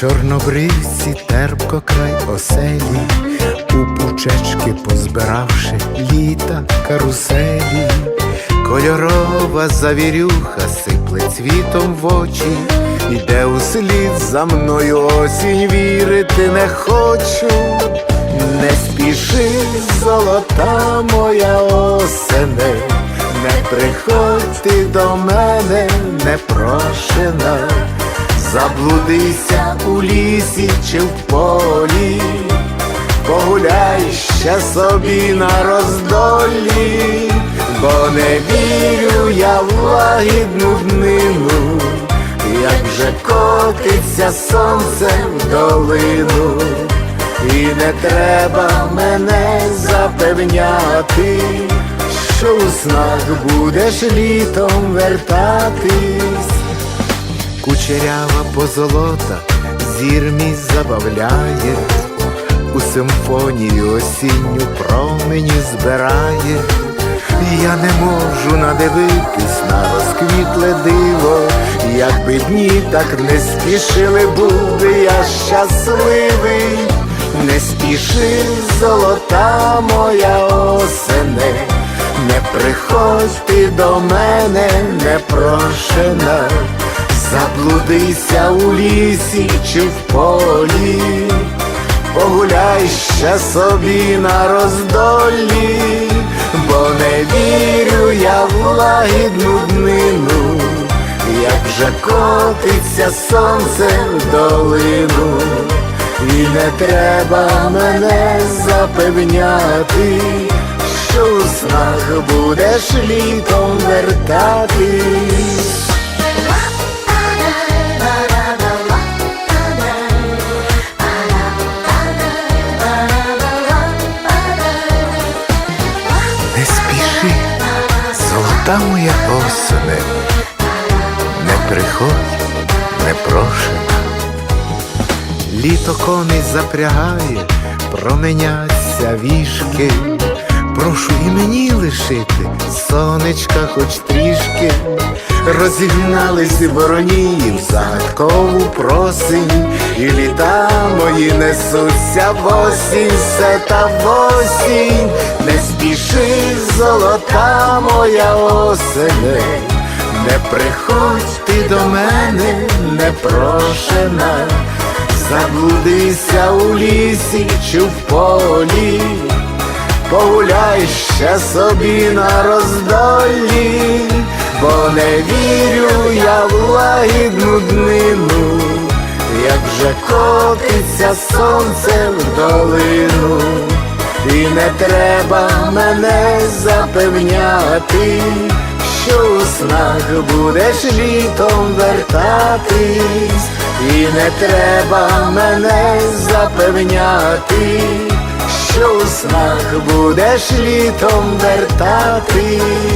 чорнобривці терпко край оселі, у пучечки позбиравши літа каруселі, кольорова завірюха сипле цвітом в очі, іде услід за мною осінь, вірити не хочу, не спіши, золота моя осене, не приходь ти до мене непрошена. Заблудися у лісі чи в полі, погуляй ще собі на роздолі, бо не вірю я в лагідну днину, як вже котиться сонце в долину, і не треба мене запевняти, що у снах будеш літом вертатись. Кучерява позолота зір мій забавляє, у симфонію осінню промені збирає, я не можу надивитись на розквітле диво, якби дні так не спішили, був би я щасливий, не спіши, золота моя осене, не приходь ти до мене непрошена. Заблудися у лісі чи в полі, погуляй ще собі на роздолі, бо не вірю я в лагідну днину, як вже котиться сонце в долину, і не треба мене запевняти, що у снах будеш літом вертатись. Золота моя осени, не приходь, не прошена. Літо коней запрягає, променяться вішки. Прошу і мені лишити сонечка хоч трішки. Розігнались воронії в загадкову просинь, і літа мої несуться в осінь, все та в осінь, не спіши, золота моя осене, не приходь ти до мене непрошена, заблудися у лісі чи в полі. Погуляй ще собі на роздолі, не вірю я в лагідну днину, як вже котиться сонце в долину, і не треба мене запевняти, що у снах будеш літом вертатись, і не треба мене запевняти що у снах будеш літом вертатись.